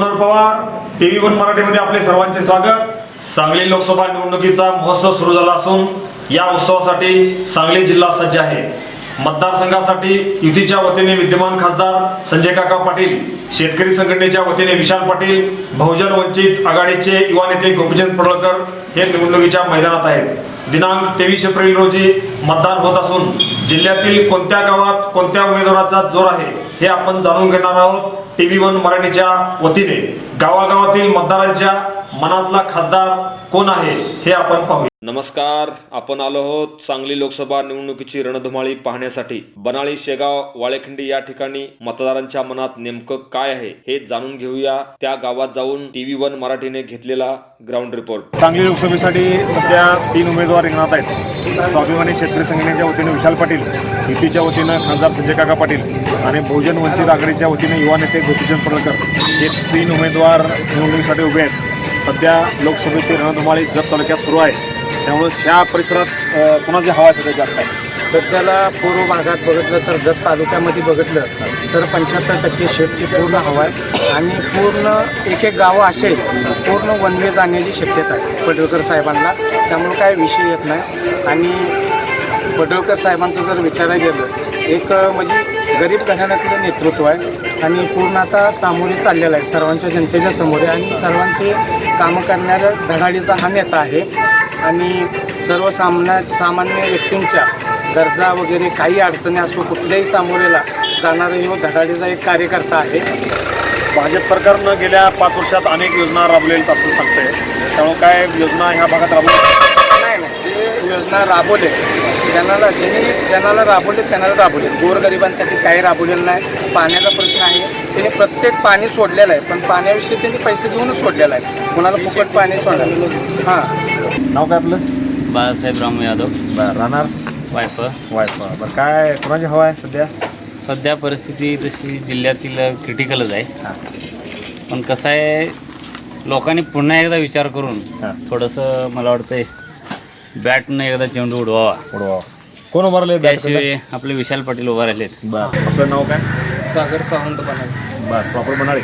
Manohar Pawar TV one मराठीमध्ये आपले सर्वांचे स्वागत. सांगली लोकसभा निवडणुकीचा महोत्सव सुरू झाला असून या उत्सवासाठी सांगली जिल्हा सज्ज आहे. मतदारसंघासाठी युतीच्या वतीने विद्यमान खासदार संजय काका पाटील शेतकरी संघटनेच्या वतीने विशाल पाटील बहुजन वंचित आघाडीचे युवा नेते गोपीचंद पडळकर हे निवडणुकीच्या मैदानात आहेत. दिनांक तेवीस एप्रिल रोजी मतदान होत असून जिल्ह्यातील कोणत्या गावात कोणत्या उमेदवाराचा जोर आहे हे आपण जाणून घेणार आहोत. टीव्ही वन मराठीच्या वतीने गावागावातील मतदारांच्या मनातला खासदार कोण आहे हे आपण पाहू नमस्कार आपण आलो आहोत सांगली लोकसभा निवडणुकीची रणधुमाळी पाहण्यासाठी. बनाळी शेगाव वाळेखंडी या ठिकाणी मतदारांच्या मनात नेमकं काय आहे हे जाणून घेऊया. त्या गावात जाऊन टीव्ही वन मराठीने घेतलेला ग्राउंड रिपोर्ट. सांगली लोकसभेसाठी सध्या तीन उमेदवार रिंगणात आहेत. स्वाभिमानी शेतकरी संघटनेच्या वतीने विशाल पाटील युतीच्या वतीनं खासदार संजय काका पाटील आणि बहुजन वंचित आघाडीच्या वतीने युवा नेते गोपीचंद पडळकर हे तीन उमेदवार निवडणुकीसाठी उभे आहेत. सध्या लोकसभेची रणधुमाळी जत तालुक्यात सुरू आहे. त्यामुळे ह्या परिसरात कोणाची हवा सध्या जास्त आहे? सध्याला पूर्व भागात बघितलं तर जत तालुक्यामध्ये बघितलं तर पंच्याहत्तर टक्के शेतची पूर्ण हवा आहे. आणि पूर्ण एक एक गावं असे आहेत, पूर्ण वनवे जाण्याची शक्यता आहे पडळकर साहेबांना. त्यामुळे काय विषय येत नाही. आणि पडळकर साहेबांचं जर विचारायला गेलं एक म्हणजे गरीब घराण्यातलं नेतृत्व आहे. आणि पूर्ण आता सामोरे चाललेलं आहे. सर्वांच्या जनतेच्या समोर आहे. आणि सर्वांचे कामं करणाऱ्या धडाडीचा हा नेता आहे. आणि सर्वसामान्य सामान्य व्यक्तींच्या गरजा वगैरे काही अडचणी असो कुठल्याही सामोरेला जाणारा ह्यो धडाडीचा एक कार्यकर्ता आहे. भाजप सरकारनं गेल्या पाच वर्षात अनेक योजना राबवलेल्या असं सांगतंय. त्यामुळे काय योजना ह्या भागात राबवल्या? नाही नाही. जे योजना राबवले ज्यांना ज्यांनी ज्यांना राबवले त्यांना राबवले. गोरगरिबांसाठी काही राबवलेलं नाही. पाण्याचा प्रश्न आहे. त्यांनी प्रत्येक पाणी सोडलेलं आहे. पण पाण्याविषयी त्यांनी पैसे देऊनच सोडलेलं आहे. कुणाला फुकट पाणी सोडलं हां. नाव काय आपलं? बाळासाहेब राम यादव. बरं राहणार? वायफ. वायफा. बरं काय कुणाची हवा आहे सध्या? सध्या परिस्थिती तशी जिल्ह्यातील क्रिटिकलच आहे. पण कसं आहे लोकांनी पुन्हा एकदा विचार करून हां. थोडंसं मला वाटतंय बॅटनं एकदा चेंडू उडवावा. उडवा कोण उभारले त्याशिवाय आपले विशाल पाटील उभा राहिलेत. बरं आपलं नाव काय? सागर सावंत बनाले बरं प्रॉपर म्हणाले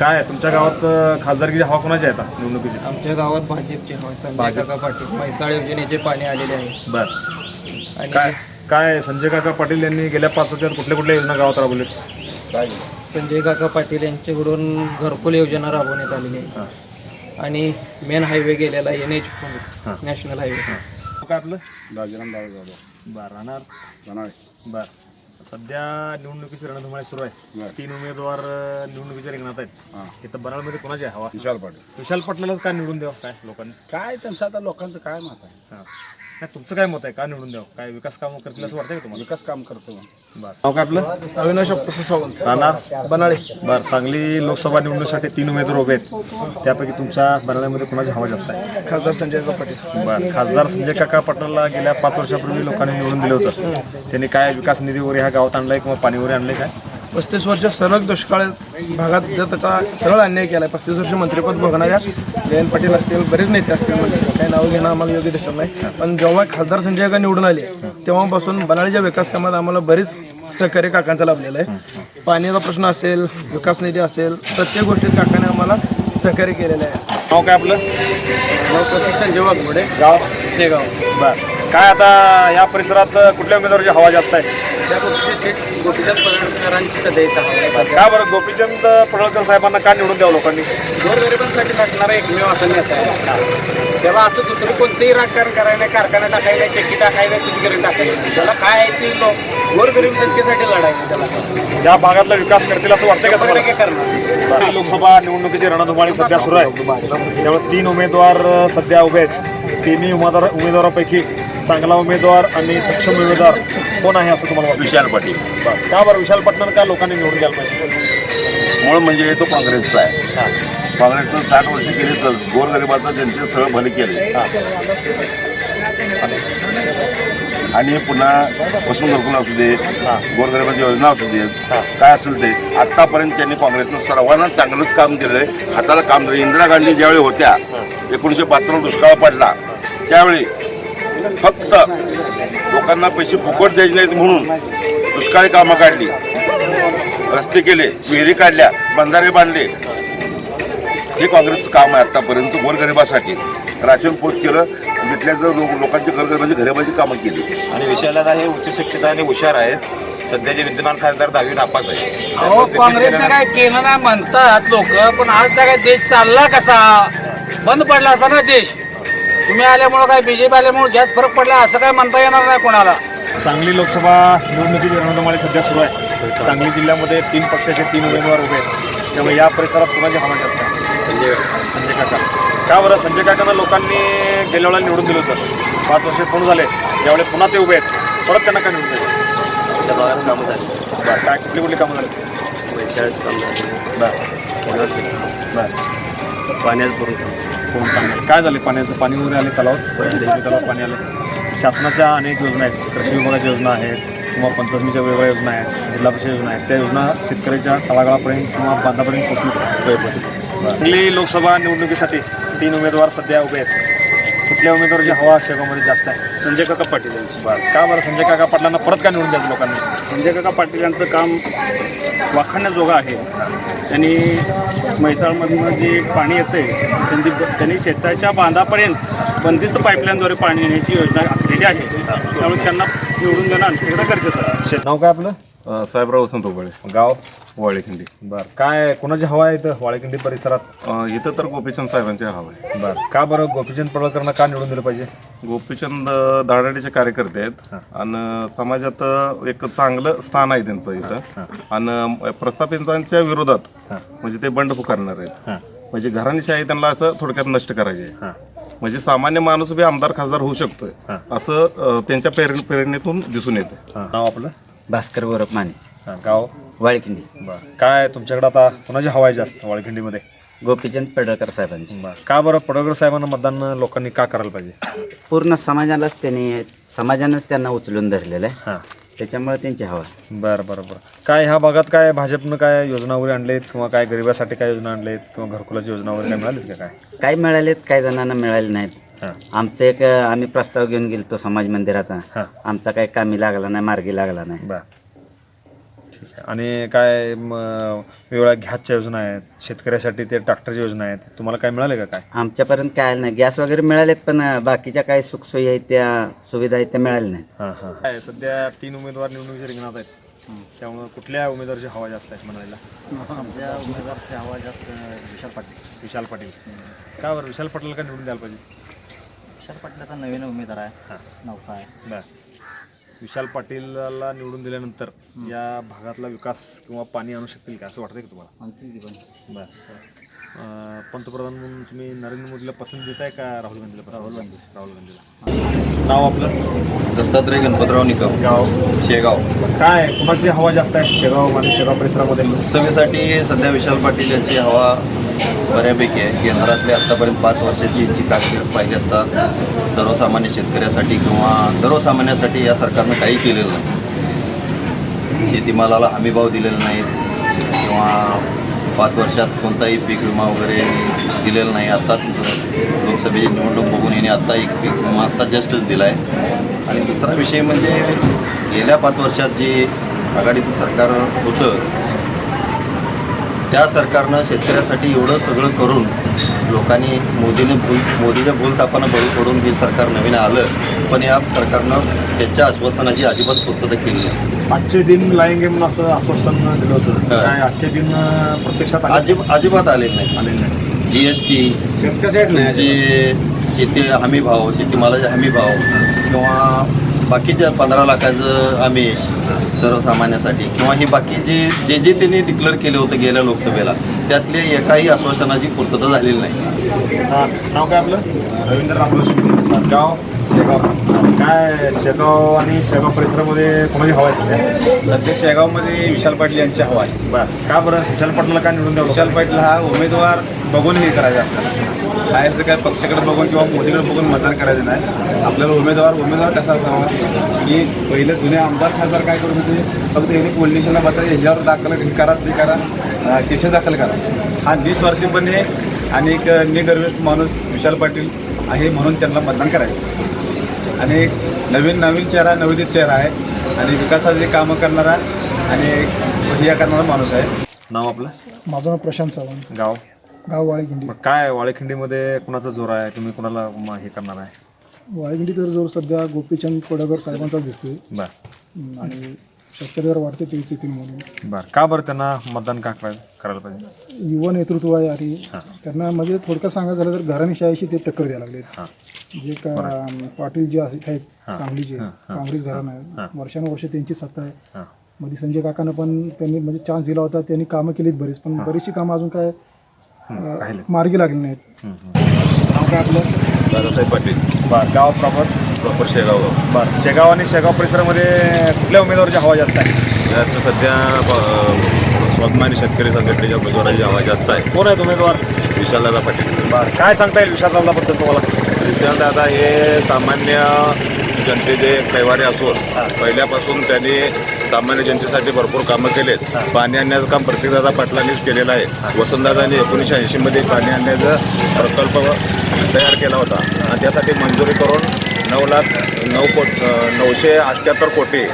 काय तुमच्या गावात खासदारकीची हवा कोणाची आहे आता निवडणुकीची? आमच्या गावात भाजपचे हवा संजय काका पाटील. म्हैसाळ योजनेचे पाणी आलेले आहे. बरं. आणि काय काय संजय काका पाटील यांनी गेल्या पाच वर्षात कुठल्या कुठल्या योजना गावात राबवल्यात संजय काका पाटील यांच्याकडून घरकुल योजना राबवण्यात आलेली आहे. आणि मेन हायवे गेलेला एन एच हां. National highway. काय आपलं? बाजीराम बरं राहणार? बरं. सध्या निवडणुकीची रणधुमाळी सुरू आहे. तीन उमेदवार निवडणुकीच्या रिंगणात आहेत. इथं बनाळमध्ये कोणाची हवा. विशाल पाटील. विशाल पाटलालाच काय निवडून द्यावं? काय लोकांनी? काय त्यांचं आता लोकांचं काय मत आहे? नाही तुमचं काय मत आहे? का निवडून द्यावं? काय विकास कामं करतील असं वाटतंय का तुम्हाला? विकास काम करतो बरं. नाव काय आपलं? अविनाश अप्पू सावंत राहणार? बनाळे. बरं सांगली लोकसभा निवडणुकीसाठी तीन उमेदवार उभे आहेत. त्यापैकी तुमच्या बनाळ्यामध्ये कोणाची हवा जास्त आहे? खासदार संजय काका पाटील बरं खासदार संजय काका पाटलाला गेल्या पाच वर्षापूर्वी लोकांनी निवडून दिलं होतं. त्यांनी काय विकास निधी वगैरे ह्या गावात आणलाय किंवा पाणी वगैरे आणलंय काय? पस्तीस वर्ष सलग दुष्काळ भागात जर त्याचा सरळ अन्याय केला आहे पस्तीस वर्ष मंत्रिपद बघणाऱ्या जयंत पाटील असतील बरेच नेते असतील म्हणजे. काही नावं घेणं आम्हाला योग्य दिसत नाही. पण जेव्हा खासदार संजय काका निवडून आले तेव्हापासून बनाळीच्या विकास कामात आम्हाला बरीच सहकार्य काकांचा लाभलेला आहे. पाण्याचा प्रश्न असेल विकास निधी असेल प्रत्येक गोष्टीत काकाने आम्हाला सहकार्य केलेलं आहे. नाव काय आपलं? प्रतीक संजय वाघमोडे गाव? शेगाव. बरं. काय आता या परिसरात कुठल्या उमेदवाराची हवा जास्त आहे? त्या गोष्टीची सीट गोपीचंद पडळकरांची सध्या इथं आहे. का बरं गोपीचंद पडळकर साहेबांना का निवडून द्यावं लोकांनी? गोरगरिबांसाठी टाकणारा एकमेव असं नेता आहे. त्याला असं दुसरं कोणतेही राजकारण करायला कारखाना टाकायला चक्की टाकायला शुद्धीकरण टाकायला. त्याला काय आहे ती लोक? गोरगरीब जनतेसाठी लढायचं त्याला. या भागातला विकास करतील असं वाटतंय का शंभर तुम्हाला? टक्के करणार. लोकसभा निवडणुकीची रणधुमाळी सध्या सुरू आहे. त्यामुळे तीन उमेदवार सध्या उभे आहेत. तिन्ही उमेदवार उमेदवारापैकी चांगला उमेदवार आणि सक्षम उमेदवार कोण आहे असं तुम्हाला वाटतं? विशाल पाटील. बरं. का बरं? विशाल पाटणं का लोकांनी निवडून द्यायला पाहिजे? मूळ म्हणजे तो काँग्रेसचा आहे. काँग्रेसनं साठ वर्ष केली तर गोरगरिबाचं जनते सह भले केले. आणि पुन्हा वसुंध घरकुल असू दे गोरगरिबाची योजना असू दे काय असेल ते आतापर्यंत त्यांनी काँग्रेसनं सर्वांना चांगलंच काम दिलंय. हाताला काम दिलं इंदिरा गांधी ज्यावेळी होत्या एकोणीसशे बहात्तर दुष्काळ पडला त्यावेळी फक्त लोकांना पैसे फुकट द्यायचे नाहीत म्हणून दुष्काळी कामं काढली. रस्ते केले विहिरी काढल्या बंधारे बांधले. हे काँग्रेसचं काम आहे आतापर्यंत गोरगरिबासाठी. राशन पोच केलं तिथल्या जर लोक लोकांची गोरगरिबाची घरेबाची कामं केली. आणि विषयाला हे उच्च शिक्षित आणि हुशार आहेत. सध्याचे विद्यमान खासदार दहावी नापास आहे अहो काँग्रेसने काय केलं नाही म्हणतात लोक पण आज त्या काय देश चालला कसा? बंद पडला असा ना देश. तुम्ही आल्यामुळं काय बीजेपी आल्यामुळे जास्त फरक पडला असं काय म्हणता येणार नाही कोणाला? सांगली लोकसभा निवडणुकीची रणधुमाळी सध्या सुरू आहे. सांगली जिल्ह्यामध्ये तीन पक्षाचे तीन उमेदवार उभे आहेत. त्यामुळे या परिसरात कुणाची हवा जास्त आहे? संजय संजय काका. का बरं? संजय काकांना लोकांनी गेल्या वेळेला निवडून दिलं होतं. पाच वर्ष पूर्ण झाले. यावेळी पुन्हा ते उभे आहेत. परत त्यांना काय निवडून दिलं भागात कामं झाली. काय कुठली कुठली कामं झाली? वैशाळीचं काम झालं. बरं. बरं. पाण्याचं भरून कोण पाणी काय झाले? पाण्याचं पाणी वगैरे आले तलावात? तलावात पाणी आलं. शासनाच्या अनेक योजना आहेत. कृषी विभागाच्या योजना आहेत किंवा पंचायतीच्या वेगवेगळ्या योजना आहेत जिल्हा परिषद योजना आहेत. त्या योजना शेतकऱ्याच्या तळागाळापर्यंत किंवा बांधापर्यंत पोहोचली. सांगली लोकसभा निवडणुकीसाठी तीन उमेदवार सध्या उभे आहेत. कुठल्या उमेदवाराची हवा शेगावमध्ये जास्त आहे? संजय काका पाटील यांचं. बरं. का बरं संजय काका पाटलांना परत का निवडून द्यायचं लोकांनी? संजय काका पाटील यांचं काम वाखाणण्याजोगं आहे. त्यांनी म्हैसाळमधनं जे पाणी येतं त्यांनी त्यांनी शेताच्या बांधापर्यंत बंदिस्त पाईपलाईनद्वारे पाणी येण्याची योजना आखलेली आहे. त्यामुळे त्यांना निवडून देणं आणखी गरजेचं आहे. शेत नाव काय आपलं? साहेबराव वसंत गाव? वाळेखिंडी. बरं काय कोणाची हवा आहे इथं वाळेकिंडी परिसरात? अ, इथं तर गोपीचंद साहेबांचे हवं आहे. बरं का बरं गोपीचंद पडळकरांना का निवडून दिलं पाहिजे? गोपीचंद अ, दाढाडीचे कार्यकर्ते आहेत. आणि समाजात एक चांगलं स्थान आहे त्यांचं इथं. आणि प्रस्थापितांच्या विरोधात म्हणजे ते बंड पुकारणार आहेत. म्हणजे घराणीशाही त्यांना असं थोडक्यात नष्ट करायचे आहे. म्हणजे सामान्य माणूस बी आमदार खासदार होऊ शकतोय. असं अ, त्यांच्या प्रेरण प्रेरणेतून दिसून येतं नाव आपलं? भास्कर गोरप माने हां गाव? वाळकिंडी बरं. काय तुमच्याकडे आता कोणाची हवा आहे जास्त वाळखिंडीमध्ये? गोपीचंद पडळकर साहेबांची. बरं. का बरं पडळकर साहेबांना मतदान लोकांनी का करायला पाहिजे? पूर्ण समाजालाच त्यांनी समाजानंच त्यांना उचलून धरलेलं आहे. हां. त्याच्यामुळे त्यांची हवा आहे. बरं बरं बरं. काय ह्या भागात काय भाजपनं काय योजना वगैरे आणलेत किंवा काय गरिबासाठी काय योजना आणलेत किंवा घरकुलाची योजना वगैरे काय मिळालीत का काय? काय मिळालेत काही जणांना मिळाले नाहीत. हां. आमचं एक अं, आम्ही प्रस्ताव घेऊन गेलो समाज मंदिराचा. हां. आमचा काही कामी लागला नाही मार्गी लागला नाही. बरं. आणि काय वेगवेगळ्या घ्यासच्या योजना आहेत शेतकऱ्यासाठी ते ट्रॅक्टरच्या योजना आहेत तुम्हाला काय मिळाले का काय? आमच्यापर्यंत काय नाही. गॅस वगैरे मिळालेत पण बाकीच्या काही सुखसोयी आहेत त्या सुविधा आहेत त्या मिळाल्या नाहीत. हां हां. काय सध्या तीन उमेदवार निवडणुकीच्या रिंगणात आहेत. त्यामुळे कुठल्या उमेदवाराची हवा जास्त आहे म्हणायला? आमच्या उमेदवारची हवा जास्त विशाल पाटील. विशाल पाटील. का बरं? विशाल पाटील का निवडून द्यायला पाहिजे? विशाल पाटलाचा नवीन उमेदवार आहे. नौका आहे. बर. विशाल पाटीलला निवडून दिल्यानंतर या भागातला विकास किंवा पाणी आणू शकतील का? असं वाटतंय का तुम्हाला? की पण. बर. अं, पंतप्रधान म्हणून तुम्ही नरेंद्र मोदीला पसंत देताय का राहुल गांधीला राहुल गांधी. राहुल गांधीला. नाव आपलं? दत्तात्रय गणपतराव निकम. गाव शेगाव. काय कुणाची हवा जास्त आहे शेगाव आणि शेगाव परिसरामध्ये? लोकसभेसाठी सध्या विशाल पाटील यांची हवा बऱ्यापैकी आहे. केंद्रातल्या आत्तापर्यंत पाच वर्षाची यांची कारकीर्द पाहिली असता सर्वसामान्य शेतकऱ्यासाठी किंवा सर्वसामान्यासाठी या सरकारनं काही केलेलं नाही. शेतीमालाला हमीभाव दिलेला नाहीत किंवा पाच वर्षात कोणताही पीक विमा वगैरे दिलेला नाही. आत्ता लोकसभेची निवडणूक बघून येणे आत्ता एक पीक विमा आत्ता जस्टच दिला आहे आणि दुसरा विषय म्हणजे गेल्या पाच वर्षात जे आघाडीचं सरकार होतं त्या सरकारनं शेतकऱ्यासाठी एवढं सगळं करून लोकांनी मोदीने भूल मोदीच्या भूलतापानं बळी पडून हे सरकार नवीन आलं पण या सरकारनं त्याच्या आश्वासनाची अजिबात पूर्तता केली नाही. आजचे दिन लाएंगे म्हणून असं आश्वासन दिलं होतं. काय आजचे दिन अं, प्रत्यक्षात आले अजिब अजिबात आलेलं नाही. आले नाही. जी एस टी तुमचे शेती हमी भाव शेतीमालाचे हमी भाव किंवा बाकीच्या पंधरा लाखाचं आमिष सर्वसामान्यासाठी किंवा ही बाकी जे जे जे त्यांनी डिक्लेअर केलं होतं गेल्या लोकसभेला त्यातल्या एकाही आश्वासनाची पूर्तता झालेली नाही. हा, नाव काय आपलं? रवींद्र गाव? शेगाव. काय शेगाव आणि शेगाव परिसरामध्ये कोणाची हवा आहे सध्या? सध्या शेगावमध्ये विशाल पाटील यांची हवा आहे. बरं. का बरं? विशाल पाटलाला काय निवडून द्यावं? विशाल पाटील हा उमेदवार बघून हे करायचं. आपल्याला काय असं काय पक्षाकडे बघून किंवा मोदीकडे बघून मतदान करायचं नाही. आपल्याला उमेदवार उमेदवार कसा असावा? की पहिले जुने आमदार खासदार काय करत होते? फक्त हे पोलीस स्टेशनला बसा ह्याच्यावर दाखल हे करा ते करा केसेस दाखल करा. हा निस्वार्थीपणे आणि एक निगर्वित माणूस विशाल पाटील आहे म्हणून त्यांना मतदान करायचं. आणि नवीन नवीन चेहरा नवोदित चेहरा आहे. आणि विकासाचे कामं करणारा आणि हे करणारा माणूस आहे. नाव आपलं? माझं नाव प्रशांत चव्हाण. गाव? गाव वाळेखिंडी. मग काय वाळेखिंडीमध्ये कुणाचा जोर आहे? तुम्ही कुणाला म- हे करणार आहे? वाळेखिंडी तर जोर सध्या गोपीचंद कोडागर साहेबांचा दिसतोय. बर. आणि शक्यता वाढते तेच येतील म्हणून. बर. का बरं त्यांना मतदान का करायला करायला पाहिजे? युवा नेतृत्व आहे आणि त्यांना म्हणजे थोडक्यात सांगायचं झालं तर घराणेशाहीशी ते टक्कर द्यायला लागले जे का पाटील जे आहेत आहेत सांगलीचे काँग्रेस घराणं आहे. वर्षानुवर्ष त्यांची सत्ता आहे. मध्ये संजय काकानं पण त्यांनी म्हणजे चान्स दिला होता. त्यांनी कामं केलीत बरीच पण बरीचशी कामं अजून काय अं, मार्गी लागली नाहीत. नाव काय आपलं? दादासाहेब पाटील. बर. गाव प्रॉपर प्रॉपर शेगाव. बर शेगाव आणि शेगाव परिसरामध्ये कुठल्या उमेदवाराची हवा जास्त आहे? जास्त सध्या स्वाभिमानी शेतकरी संघटनेच्या उमेदवाराची हवा जास्त आहे. कोण आहेत उमेदवार? विशालदादा पाटील. बर काय सांगता येईल विशाल बद्दल तुम्हाला? विशालदादा हे सामान्य जनतेचे कैवारे असून पहिल्यापासून त्यांनी सामान्य जनतेसाठी भरपूर कामं केलेत. पाणी आणण्याचं काम प्रत्येकदादा पाटलांनीच केलेलं आहे. वसंतदादांनी एकोणीसशे ऐंशीमध्ये पाणी आणण्याचा प्रकल्प तयार केला होता. आणि त्यासाठी मंजुरी करून नऊ लाख नऊ कोट नऊशे अठ्ठ्याहत्तर कोटी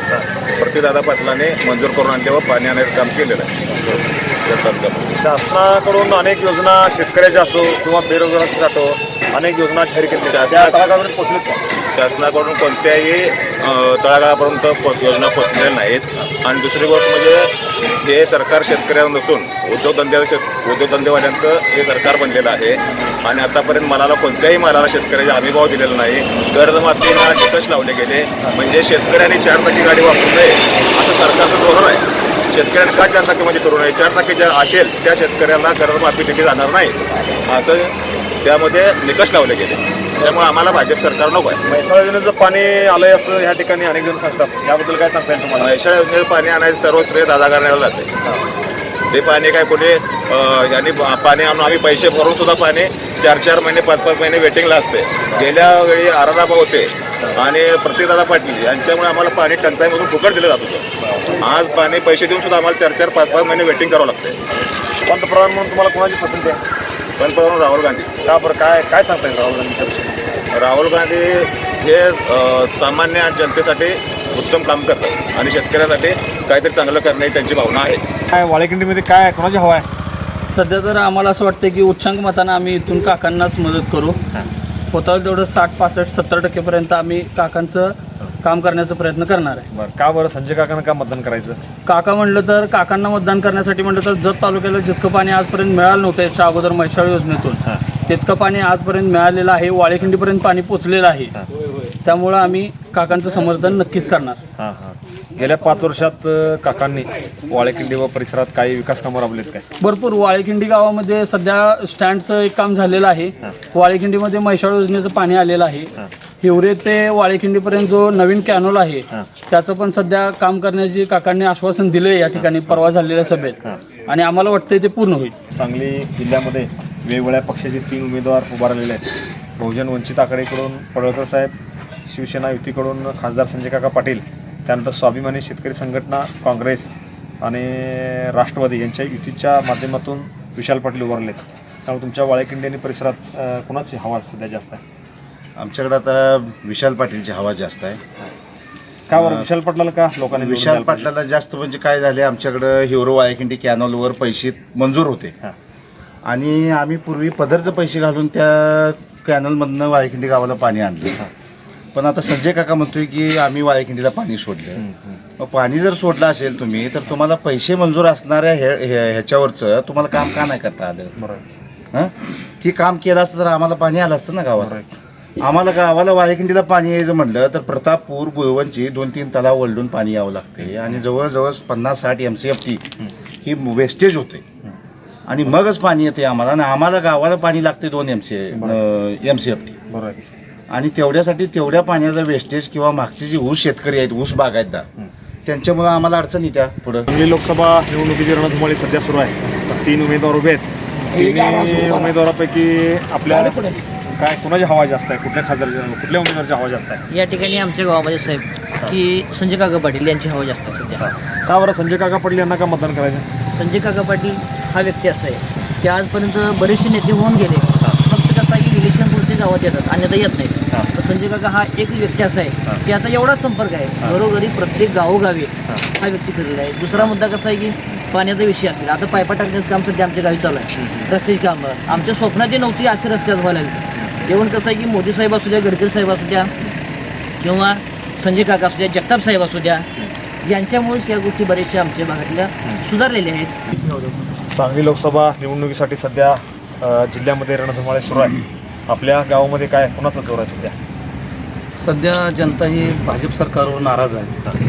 प्रतिदादा पाटलांनी मंजूर करून आणले व पाणी आणण्याचं काम केलेलं आहे. शासनाकडून अनेक योजना शेतकऱ्याच्या असो किंवा बेरोजगारासाठी असो अनेक योजना जाहीर केल्या तळागाळापर्यंत शासनाकडून कोणत्याही तळागाळापर्यंत पो- योजना पोचलेल्या नाहीत. आणि दुसरी गोष्ट म्हणजे हे सरकार शेतकऱ्याला नसून उद्योगधंदे शेत उद्योगधंदेवाल्यांचं हे सरकार बनलेलं आहे. आणि आतापर्यंत मालाला कोणत्याही मालाला शेतकऱ्याचा हमीभाव दिलेला नाही. कर्जमाफीला निकष लावले गेले. म्हणजे शेतकऱ्यांनी चार चाकी गाडी वापरू नये असं सरकारचं धोरण आहे. शेतकऱ्यांनी का चार चाकीमध्ये म्हणजे करू नये? चार चाकी ज्या असेल त्या शेतकऱ्यांना कर्जमाफी दिली जाणार नाही. असं त्यामध्ये निकष लावले गेले. त्यामुळे आम्हाला भाजप सरकार नको आहे. म्हैसाळ योजनेचं पाणी आलंय असं या ठिकाणी अनेक जण सांगतात. याबद्दल काय सांगता येईल तुम्हाला? म्हैसाळ योजनेचं पाणी आणायचं सर्व श्रेय दादा करण्याला जाते. ते पाणी काय कोणी यांनी पाणी आणून आम्ही पैसे भरून सुद्धा पाणी चार चार महिने पाच पाच महिने वेटिंगला असते. गेल्या वेळी आराधाबा होते आणि प्रतिदादा पाटील यांच्यामुळे आम्हाला पाणी टंचाईमधून फुकट दिलं जात होतं. आज पाणी पैसे देऊन सुद्धा आम्हाला चार चार पाच पाच महिने वेटिंग करावं लागते पंतप्रधान म्हणून तुम्हाला कोणाची पसंती आहे? पंतप्रधान राहुल गांधी. का बरं? काय काय सांगता येईल राहुल गांधीच्या राहुल गांधी हे सामान्य जनतेसाठी उत्तम काम करतात आणि शेतकऱ्यासाठी काहीतरी चांगलं करण्याची त्यांची भावना आहे. काय वाळेकिंडीमध्ये काय कोणाची हवा आहे? सध्या तर आम्हाला असं वाटतं की उच्चांक मतानं आम्ही इथून काकांनाच मदत करू. होता तेवढं साठ पासष्ट सत्तर टक्केपर्यंत आम्ही काकांचं काम करण्याचा प्रयत्न करणार आहे. बरं का बरं? संजय काकांना का मतदान करायचं? काका म्हणलं तर काकांना मतदान करण्यासाठी म्हटलं तर जत तालुक्याला जितकं पाणी आजपर्यंत मिळालं नव्हतं याच्या अगोदर म्हैसाळ योजनेतून तितकं पाणी आजपर्यंत मिळालेलं आहे. वाळेखिंडीपर्यंत पाणी पोचलेलं आहे. त्यामुळं आम्ही काकांचं समर्थन नक्कीच करणार. हां हां. गेल्या पाच वर्षात अं, काकांनी वाळेकिंडी व परिसरात काही विकास कामं राबवलेत काय? भरपूर. वाळेखिंडी गावामध्ये सध्या स्टँडचं एक काम झालेलं आहे. वाळेखिंडीमध्ये म्हैसाळ योजनेचं पाणी आलेलं आहे. हिवरे ते वाळेखिंडीपर्यंत जो नवीन कॅनोल आहे त्याचं पण सध्या काम करण्याची काकांनी आश्वासन दिलं या ठिकाणी परवा झालेल्या सभेत. आणि आम्हाला वाटतं ते पूर्ण होईल. सांगली जिल्ह्यामध्ये वेगवेगळ्या पक्षाचे तीन उमेदवार उभारलेले आहेत. बहुजन वंचित आघाडीकडून पडळकर साहेब शिवसेना युतीकडून खासदार संजय काका पाटील त्यानंतर स्वाभिमानी शेतकरी संघटना काँग्रेस आणि राष्ट्रवादी यांच्या युतीच्या माध्यमातून विशाल पाटील उभारले आहेत त्यामुळे तुमच्या वाळेकिंडी आणि परिसरात कोणाची हवा सध्या जास्त आहे? आमच्याकडे आता विशाल पाटीलची हवा जास्त आहे. का बरं? विशाल पाटलाला का लोकांनी निवडून विशाल द्यायला पाहिजे? पाटलाला जास्त म्हणजे काय झाले आमच्याकडं हिवरो वाळेखिंडी कॅनॉलवर पैसे मंजूर होते. आणि आम्ही पूर्वी पदरचे पैसे घालून त्या कॅनलमधनं वाळेखिंडी गावाला पाणी आणलं. पण आता संजय काका म्हणतोय की आम्ही वाळेखिंडीला पाणी सोडलं. मग पाणी जर सोडलं असेल तुम्ही तर तुम्हाला पैसे मंजूर असणाऱ्या हे- हे- ह्याच्यावरचं तुम्हाला काम का नाही करता आलं? बरोबर. हं? ती काम केलं असतं तर आम्हाला पाणी आलं असतं ना गावाला आम्हाला गावाला वाळेखिंडीला पाणी यायचं म्हटलं तर प्रतापपूर बुळवणची दोन तीन तलाव वळडून पाणी यावं लागते. आणि जवळजवळ पन्नास साठ एम सी एफ टी ही वेस्टेज होते. आणि मगच पाणी येते आम्हाला. आणि आम्हाला गावाला पाणी लागते दोन M C M C F T बरोबर. आणि तेवढ्यासाठी तेवढ्या पाण्याचं वेस्टेज किंवा मागचे जे ऊस शेतकरी आहेत ऊस बागायतदार त्यांच्यामुळं आम्हाला अडचण येत्या पुढं. सांगली लोकसभा निवडणुकीची रणधुमाळी सध्या सुरू आहे तीन उमेदवार उभे आहेत. तिन्ही उमेदवारापैकी आपल्या काय कुणाची हवा जास्त आहे? कुठल्या खासदार कुठल्या उमेदवाराची हवा जास्त आहे? या ठिकाणी आमच्या गावामध्ये साहेब की संजय काका पाटील यांची हवा जास्त आहे सध्या. का बरं? संजय काका पाटील यांना का मतदान करायचं? संजय काका पाटील हा व्यक्ती असा आहे की आजपर्यंत बरेचसे नेते होऊन गेले. फक्त कसं आहे की इलेक्शन पुरते गावात येतात अन्यथा येत नाहीत. तर संजय काका हा एक व्यक्ती असा आहे की आता एवढाच संपर्क आहे. घरोघरी प्रत्येक गावोगावी हा. व्यक्ती फिरलेला आहे. दुसरा मुद्दा कसा आहे की पाण्याचा विषय असेल. आता पायपा टाकण्याचं काम सध्या आमच्या गावी चालू आहे. रस्त्याची कामं. आमच्या स्वप्नाची नव्हती असे रस्त्यात व्हायला लागले. जेवण कसं आहे की मोदी साहेब असू द्या गडकरी साहेब असू द्या किंवा संजय काका असू द्या जगताप साहेब असू द्या यांच्यामुळेच या गोष्टी बऱ्याचशा आमच्या भागातल्या सुधारलेल्या आहेत. सांगली लोकसभा निवडणुकीसाठी सध्या जिल्ह्यामध्ये रणधुमाळे सुरू आहे. आपल्या गावामध्ये काय कुणाचा जोर आहे सध्या? सध्या जनता ही भाजप सरकारवर नाराज आहे.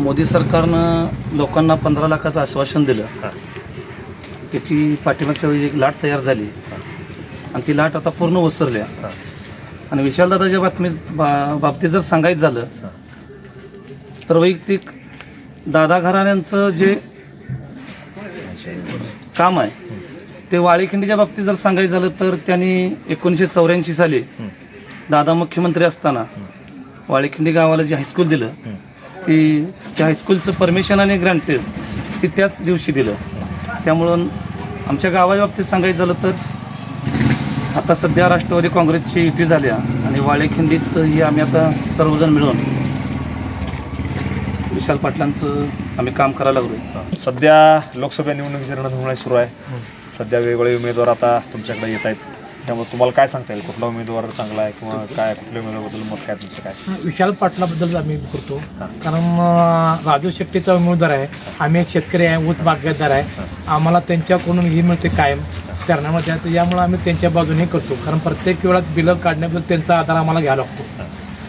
मोदी सरकारनं लोकांना पंधरा लाखाचं आश्वासन दिलं. त्याची पाठीमागच्या वेळी एक लाट तयार झाली. आणि ती लाट आता पूर्ण ओसरल्या आणि विशालदादाच्या बातमी बा बाबतीत जर सांगायचं झालं तर वैयक्तिक दादा घराण्यांचं जे काम आहे ते वाळीखिंडीच्या बाबतीत जर सांगायचं झालं तर त्यांनी एकोणीसशे चौऱ्याऐंशी साली दादा मुख्यमंत्री असताना वाळीखिंडी गावाला जे हायस्कूल दिलं ती त्या हायस्कूलचं परमिशन आणि ग्रँटेड ती त्याच दिवशी दिलं. त्यामुळं आमच्या गावाच्या बाबतीत सांगायचं झालं तर आता सध्या राष्ट्रवादी काँग्रेसची युती झाल्या आणि वाळेखिंडीत ही आम्ही आता सर्वजण मिळून विशाल पाटलांचं आम्ही काम करायला लागलो सध्या लोकसभा निवडणुकीची रणधुमाळे सुरू आहे. सध्या वेगवेगळे उमेदवार आता तुमच्याकडे येत आहेत. त्यामुळे तुम्हाला काय सांगता येईल? कुठला उमेदवार चांगला आहे किंवा काय? कुठल्या उमेदवाराबद्दल मत काय तुमचं काय? विशाल पाटलाबद्दल आम्ही करतो. कारण राजू शेट्टीचा उमेदवार आहे. आम्ही एक शेतकरी आहे ऊस बागायतदार आहे. आम्हाला त्यांच्याकडून ही मिळते कायम. करण्यामध्ये तर यामुळे आम्ही त्यांच्या बाजूने करतो. कारण प्रत्येक वेळात बिलं काढण्याबद्दल त्यांचा आधार आम्हाला घ्यावा लागतो.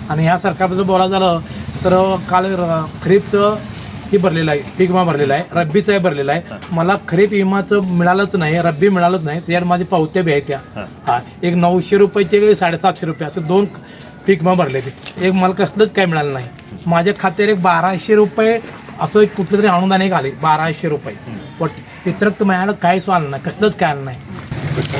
आणि ह्या सरकारबद्दल बोलायचं झालं तर काल खरीपचं ही भरलेलं आहे. पीक विमा भरलेला आहे. रब्बीचं हे भरलेलं आहे. मला खरीप विमाचं मिळालंच नाही रब्बी मिळालंच नाही त्याच्यात माझी पावत्या बी आहेत त्या. हा. एक नऊशे रुपयाचे साडेसातशे रुपये असं दोन पीक विमा भरले ते. एक मला कसलंच काय मिळालं नाही. माझ्या खात्यावर एक बाराशे रुपये असं एक कुठलं तरी अनुदान एक आले बाराशे रुपये. पण इतरक्त मिळालं काहीच आलं नाही कसलंच काय आलं नाही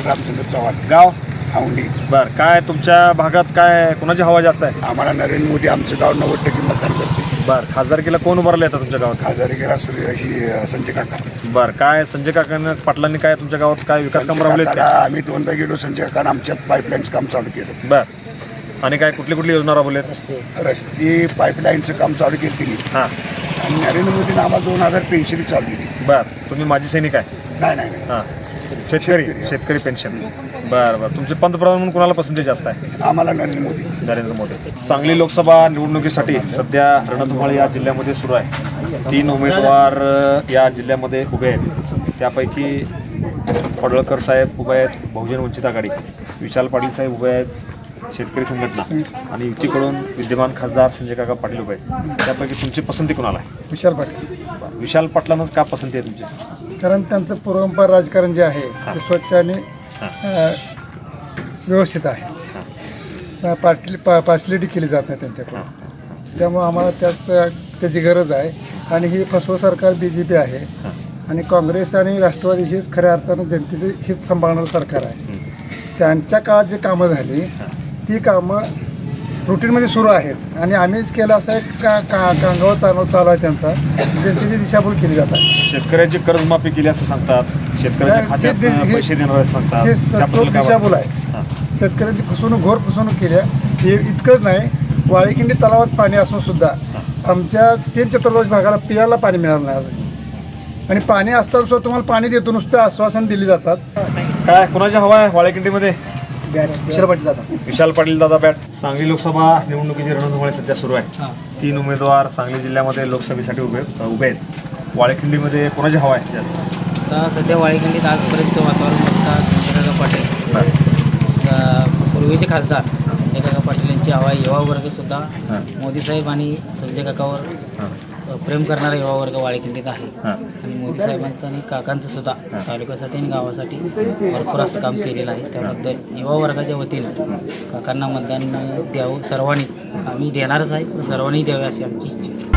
रामचंद्र चव्हाण. गाव? औंडी बर काय तुमच्या भागात काय कुणाची हवा जास्त आहे? आम्हाला नरेंद्र मोदी आमचं गाव नव्वद टक्के मतदान करते बर खासदारकीला कोण उभारले आता तुमच्या गावात? खासदारकीला सूर्यवंशी अं, संजय काका. बर काय संजय काकांना पाटलांनी काय तुमच्या गावात काय विकास काम काकाला का आम्ही दोनदा गेलो संजय काकानं आमच्यात पाईपलाईनचं काम चालू केलं. बर आणि काय कुठली कुठली योजना राबवलेत? रस्ते. पाईपलाईनचं काम चालू केलं तिने. हां. आणि नरेंद्र मोदीनं आम्हाला दोन हजार पेन्शन चालू केली बर तुम्ही माजी सैनिक आहे. नाही नाही नाही. हां. शेतकरी शेतकरी पेन्शन. बरं बरं. तुमचे पंतप्रधान म्हणून कोणाला पसंती जास्त आहे? आम्हाला नरेंद्र मोदी. नरेंद्र मोदी. सांगली लोकसभा निवडणुकीसाठी सध्या रणधुमाळी या जिल्ह्यामध्ये सुरू आहे. तीन उमेदवार अ, या जिल्ह्यामध्ये उभे आहेत. त्यापैकी पडळकर साहेब उभे आहेत बहुजन वंचित आघाडी विशाल पाटील साहेब उभे आहेत शेतकरी संघटना आणि युतीकडून विद्यमान खासदार संजय काका पाटील उभे आहेत. त्यापैकी तुमची पसंती कोणाला आहे? विशाल पाटील. विशाल पाटलांनाच का पसंती आहे तुमची? कारण त्यांचं पूर्वंपार राजकारण जे आहे ते स्वच्छ आणि अ, व्यवस्थित आहे. पार्टी पा फॅसिलिटी केली जात नाही त्यांच्याकडून. त्यामुळे आम्हाला त्याच त्याची गरज आहे. आणि ही फसवं सरकार बी जे पी आहे. आणि काँग्रेस आणि राष्ट्रवादी हेच खऱ्या अर्थानं जनतेचे हित सांभाळणारं सरकार आहे. त्यांच्या काळात जे कामं झाली ती कामं रुटीनमध्ये सुरू आहेत. आणि आम्हीच केलं असं एक का का कांगावा चालव चालू आहे त्यांचा. जनतेची दिशाभूल केली जात आहे शेतकऱ्यांची कर्जमाफी केली असं सांगतात. शेतकऱ्यांच्या खात्यात हे- पैसे देणार असं सांगतात. हे त्याबद्दल काय दिशाभूल वाटतं? आहे हां. शेतकऱ्यांची फसवणूक घोर फसवणूक केली आहे. हे इतकंच नाही. वाळीखिंडी तलावात पाणी असून सुद्धा आमच्या तीन चतुर्दश भागाला पियाला पाणी मिळालं नाही अजून. आणि पाणी असताना सुद्धा तुम्हाला पाणी देतो नुसतं आश्वासन दिली जातात. काय कुणाची हवा आहे वाळेकिंडीमध्ये? विशाल पाटील जातात विशाल पाटील दादा बॅट सांगली लोकसभा निवडणुकीची रणधुमाळी सध्या सुरू आहे. तीन उमेदवार सांगली जिल्ह्यामध्ये लोकसभेसाठी उभे उभे आहेत. वाळेखिंडीमध्ये कोणाची हवा आहे जास्त? आता सध्या वाळीखंडीत आजपर्यंत वातावरण बघता संजयकाका पाटील. अ, पूर्वीचे खासदार संजयकाका पाटील यांची हवा युवा वर्ग सुद्धा मोदी साहेब आणि संजय काकावर अ, प्रेम करणारा युवा वर्ग वाळीखंडीत आहे. मोदी साहेबांचं आणि काकांचं सुद्धा तालुक्यासाठी आणि गावासाठी भरपूर असं काम केलेलं आहे. त्याबद्दल युवा वर्गाच्या वतीनं काकांना मतदान द्यावं सर्वांनीच. आम्ही देणारच आहे पण सर्वांनी द्यावे अशी आमची इच्छा आहे.